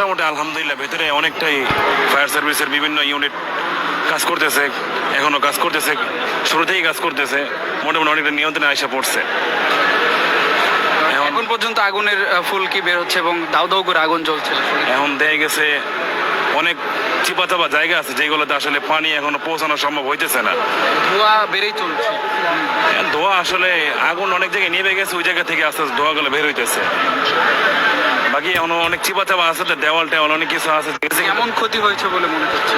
মোটামুটি আলহামদুলিল্লাহ ভেতরে অনেকটাই ফায়ার সার্ভিসের বিভিন্ন ইউনিট কাজ করতেছে এখনও কাজ করতেছে শুরুতেই কাজ করতেছে মোটামুটি অনেকটা নিয়ন্ত্রণে আসা পড়ছে। এখন পর্যন্ত আগুনের ফুল কি বের হচ্ছে এবং দাউ দাউ করে আগুন জ্বলছে? এখন দেখা গেছে অনেক চিপা চাপা জায়গা আছে যেগুলোতে আসলে পানি এখনও পৌঁছানো সম্ভব হইতেছে না। ধোঁয়া বেড়েই চলছে। ধোয়া আসলে আগুন অনেক জায়গায় নেমে গেছে ওই জায়গা থেকে আস্তে আস্তে ধোয়াগুলো বের হইতেছে। বাকি এমন অনেক চিপা চাপা আছে তো দেওয়াল টেওয়াল অনেক কিছু আছে। এমন ক্ষতি হয়েছে বলে মনে হচ্ছে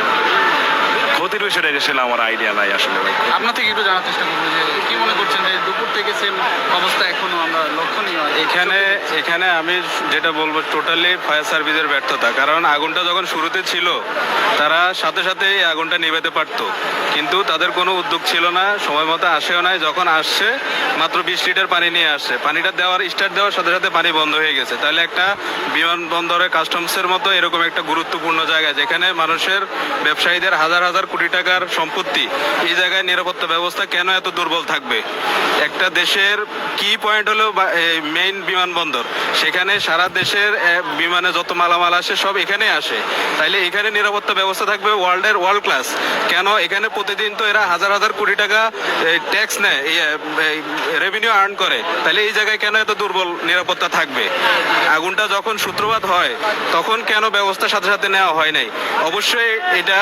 ক্ষতির বিষয়টা আসলে আমার আইডিয়া নাই আসলে আপনার থেকে একটু জানার চেষ্টা করব যে মনে করছেন যে দুপুর থেকে সেম অবস্থা এখনও আমরা লক্ষণীয় এখানে এখানে আমি যেটা বলব টোটালি ফায়ার সার্ভিসের ব্যর্থতা। কারণ আগুনটা যখন শুরুতে ছিল, তারা সাথে সাথে এই আগুনটা নিভাতে পারতো। কিন্তু তাদের কোনো উদ্যোগ ছিল না, সময় মতো আসেও নাই। যখন আসছে, মাত্র বিশ লিটার পানি নিয়ে আসছে। পানিটা দেওয়ার স্টার্ট দেওয়ার সাথে সাথে পানি বন্ধ হয়ে গেছে। তাহলে একটা বিমানবন্দরে কাস্টমসের মতো এরকম একটা গুরুত্বপূর্ণ জায়গা, যেখানে মানুষের ব্যবসায়ীদের হাজার হাজার কোটি টাকার সম্পত্তি, এই জায়গায় নিরাপত্তা ব্যবস্থা কেন এত দুর্বল থাকবে? একটা দেশের কি পয়েন্ট হলো মেইন বিমানবন্দর। সেখানে সারা দেশের বিমানে যত মালামাল আসে, সব এখানে আসে। তাইলে এখানে নিরাপত্তা ব্যবস্থা থাকবে ওয়ার্ল্ডের ওয়ার্ল্ড ক্লাস কেন? এখানে প্রতিদিন তো এরা হাজার হাজার কোটি টাকা ট্যাক্স নেয় রেভিনিউ আর্ন করে। তাহলে এই জায়গায় কেন এত দুর্বল নিরাপত্তা থাকবে? আগুনটা যখন সূত্রপাত হয়, তখন কেন ব্যবস্থা সাথে সাথে নেওয়া হয় নাই? অবশ্যই এটা,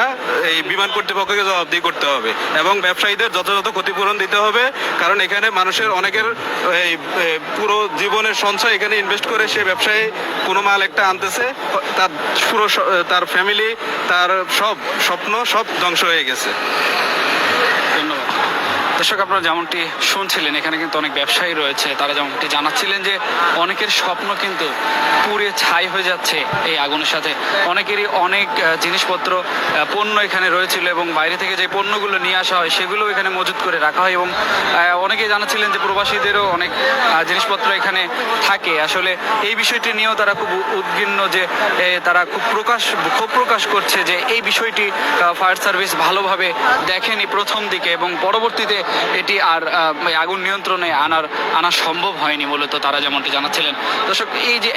এই বিমান কর্তৃপক্ষকে জবাবদিহি করতে হবে এবং ব্যবসায়ীদের যথাযথ ক্ষতিপূরণ দিতে হবে। কারণ এখানে মানুষের অনেকের, এই পুরো জীবনের সঞ্চয় এখানে ইনভেস্ট করে সে ব্যবসায়ী কোনো মাল একটা আনতেছে, তার পুরো তার ফ্যামিলি তার সব স্বপ্ন সব ধ্বংস হয়ে গেছে। ধন্যবাদ। দর্শক, আপনারা যেমনটি শুনছিলেন, এখানে কিন্তু অনেক ব্যবসায়ী রয়েছে, তারা যেমনটি জানাচ্ছিলেন যে অনেকের স্বপ্ন কিন্তু পুড়ে ছাই হয়ে যাচ্ছে এই আগুনের সাথে। অনেকেরই অনেক জিনিসপত্র পণ্য এখানে রয়েছিল এবং বাইরে থেকে যে পণ্যগুলো নিয়ে আসা হয় সেগুলো এখানে মজুত করে রাখা হয় এবং অনেকেই জানাচ্ছিলেন যে প্রবাসীদেরও অনেক জিনিসপত্র এখানে থাকে। আসলে এই বিষয়টি নিয়েও তারা খুব উদ্বিগ্ন যে তারা খুব প্রকাশ ক্ষোভ প্রকাশ করছে যে এই বিষয়টি ফায়ার সার্ভিস ভালোভাবে দেখেনি প্রথম দিকে এবং পরবর্তীতে এটি আর আগুন নিয়ন্ত্রণে আনার, আনা সম্ভব হয়নি মূলত, তারা যেমনটি জানাচ্ছিলেন। দর্শক, এই যে